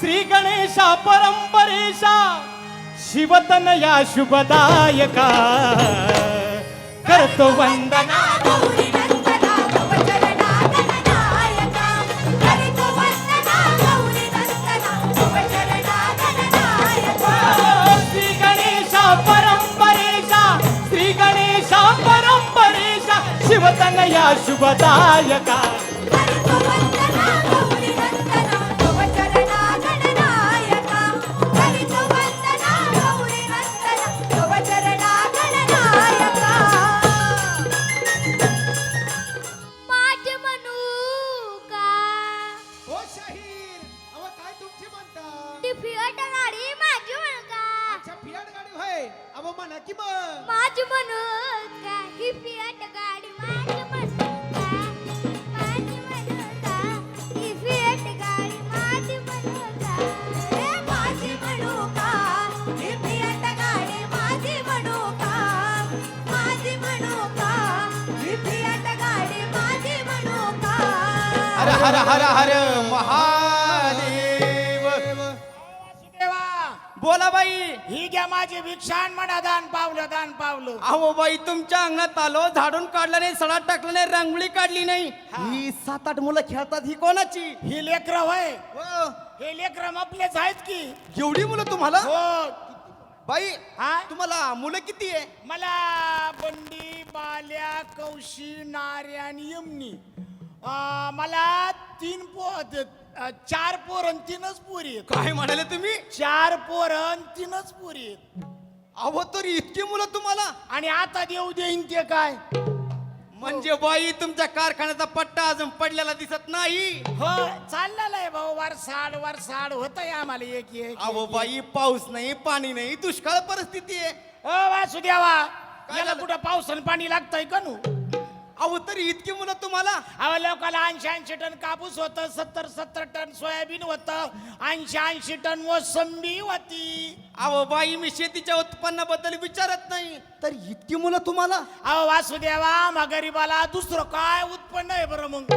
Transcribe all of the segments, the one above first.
श्री गणेशा परंपरेशा शिवतनया शुभदायका. करतो वंदना. श्री गणेशा परंपरेशा श्री गणेशा परंपरेशा शिवतनया शुभदायका. ती फिअट गाडी माझी अच्छा गाडी होय. म्हणा की मग. माझी का? ही फिअट गाडी माझी हर हर हर हर महादेव बोला बाई. ही घ्या माझी भिक्षाण म्हणा दान पावलं दान पावलं. अहो बाई तुमच्या अंगणात आलो झाडून काढलं नाही सडा टाकलं नाही रांगोळी काढली नाही. ही. सात आठ मुलं खेळतात ही कोणाची? ही लेकर होय. हो, हे लेकर आपलेच आहेत की. एवढी मुलं तुम्हाला? हो. बाई हा? तुम्हाला मुलं किती आहे? मला बंडी बाल्या कौशी नार्या आणि यमनी. अं, मला तीन पो अं, चार पोर आणि तीनच पोरी आहेत. काय म्हणाले तुम्ही? चार पोर आणि तीनच पोरी आहेत. अहो तरी इतकी मुलं तुम्हाला? आणि आता देऊ देईन ते काय? म्हणजे बाई तुमच्या कारखान्याचा पट्टा अजून पडलेला दिसत नाही. हो चाललेलं आहे भाऊ. वरसाड वरसाड होत आहे आम्हाला एक एक अहो बाई पाऊस नाही पाणी नाही दुष्काळ परिस्थिती आहे. ओ वासुदेवा याला झालं? कुठं पाऊस आणि पाणी लागतंय का नू? अहो तरी इतकी मुलं तुम्हाला? अहो लोकाला ऐंशी ऐंशी टन कापूस होतं सत्तर सत्तर टन सोयाबीन होतं ऐंशी ऐंशी टन मोसंबी होती. अहो बाई मी शेतीच्या उत्पन्नाबद्दल विचारत नाही. तर इतकी मुलं तुम्हाला? अहो वासुदेवा मग गरीबाला दुसरं काय उत्पन्न आहे बरं मग?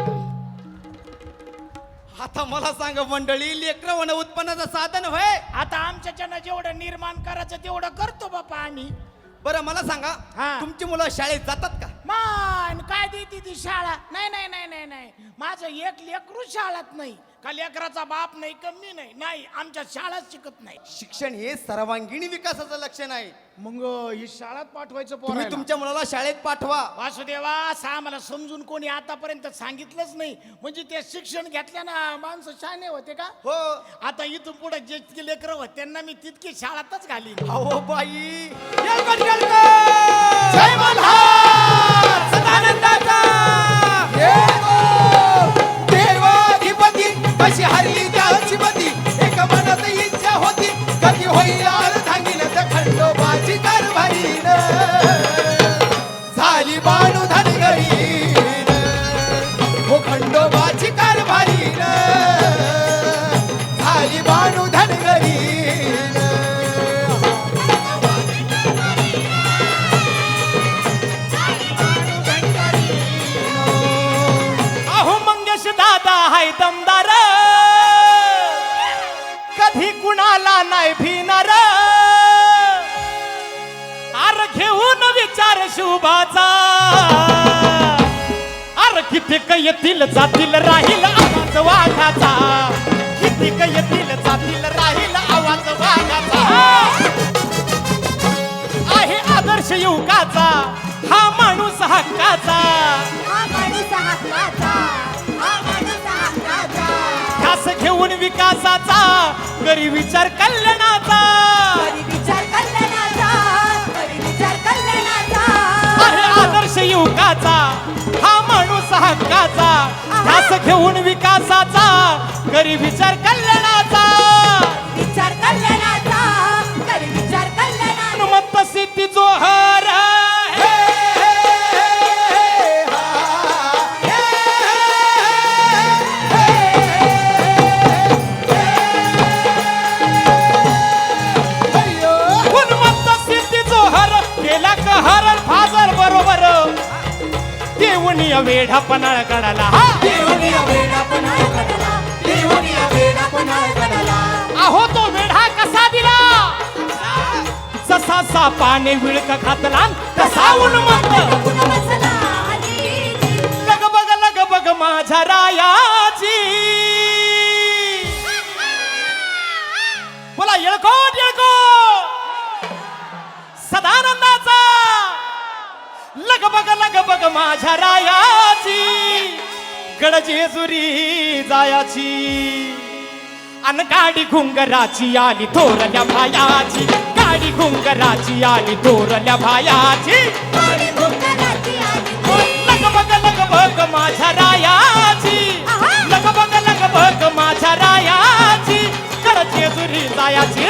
आता मला सांगा मंडळी लेकरं होणं उत्पन्नाचं साधन होय? आता आमच्याच्यानं जेवढं निर्माण करायचं तेवढं करतो बापा आम्ही. बरं मला सांगा हा. तुमची मुलं शाळेत जातात का? मान काय देते ती शाळा? नाही नाही नाही नाही नाही. माझं एक लेकरू शाळात नाही. का लेकराचा बाप नाही कमी नाही नाही. आमच्या शाळाच शिकत नाही. शिक्षण हे सर्वांगीण विकासाचं लक्षण आहे. मग ही शाळात पाठवायचं तुम्ही पोरायला. तुमच्या मुलाला शाळेत पाठवा. वासुदेवा असं आम्हाला समजून कोणी आतापर्यंत सांगितलंच नाही. म्हणजे ते शिक्षण घेतल्यानं माणसं शाणे होते का? हो. आता इथून पुढे जितकी लेकरं होते त्यांना मी तितकी शाळातच घाली अहो बाई! जय मल्हार झाली बाणू हो खंडोबाची कारभारीन झाली बाणू धनगरीन अहो मंगेश दादा हाय दमदार. कधी कुणाला नाही भिनार घेऊन विचार शुभाचा. आर कितीक येतील जातील राहील आवाज वाघाचा. कितीक येतील जातील राहील आवाज वाघाचा. आहे आदर्श युगाचा हा माणूस हक्काचा. हा हा घेऊन विकासाचा करी विचार कल्याणाचा आदर्श हा माणूस हक्काचा ध्यास घेऊन विकासाचा करी विचार कल्याण देवनिया वेढा पन्हाळ गडाला. अहो तो वेढा कसा दिला? जसा सापाने विळक घातला तसा लग बघ माझ्या रायाची. बोला येळकोट येळकोट. लग बग लग बग माझ्या रायाची. गड जेजुरी जायाची. अन गाडी घुंगराची आली थोरल्या भायाची. गाडी घुंगराची आली थोरल्या भायाची. लग बग लग बग माझ्या रायाची. लग बग लग बग माझ्या रायाची. कर जेजुरी जायाची.